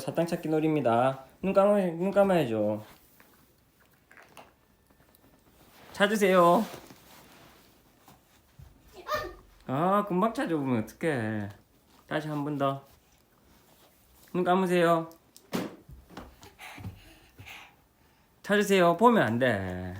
사탕 찾기 놀입니다. 눈 감아 눈 감아야죠. 찾으세요. 아 금방 찾아보면 어떡해. 다시 한 번 더. 눈 감으세요. 찾으세요. 보면 안 돼.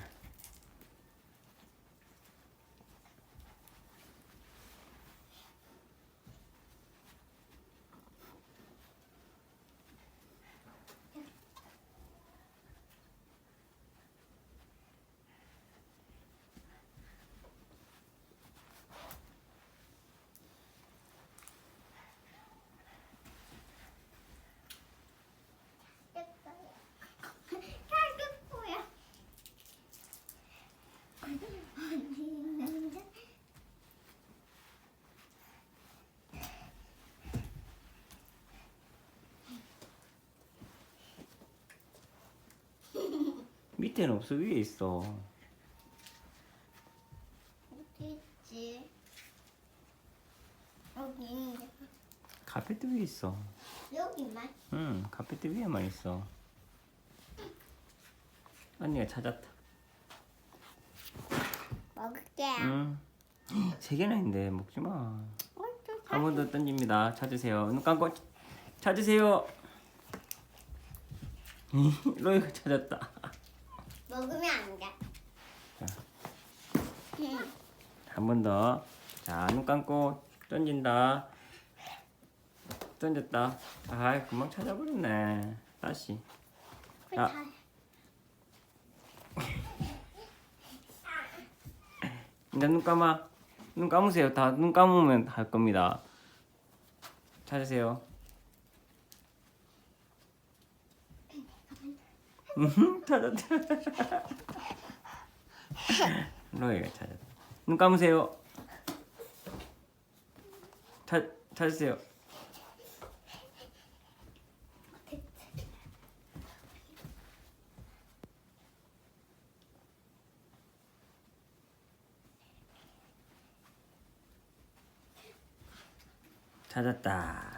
찾았어요. 어디 있는지? 밑에는 없어 위에 있어. 어디 있지? 여기 있는데. 카페트 위에 있어. 여기만. 응, 카페트 위에만 있어. 언니가 찾았다. 먹을게요. 응. 세 개나 있는데 먹지 마. 어, 또한번더 던집니다. 찾으세요. 눈 감고 찾으세요. 로이가 찾았다. 먹으면 안 돼. 자. 응. 한번 더. 자, 눈 감고 던진다. 던졌다. 아, 금방 찾아버렸네. 다시. 그 아. 다- 이제 눈 감아. 눈 감으세요. 다 눈 감으면 할 겁니다. 찾으세요. 음, 찾았다. 로이가 찾았다. 눈 감으세요. 찾 찾으세요. 찾았다.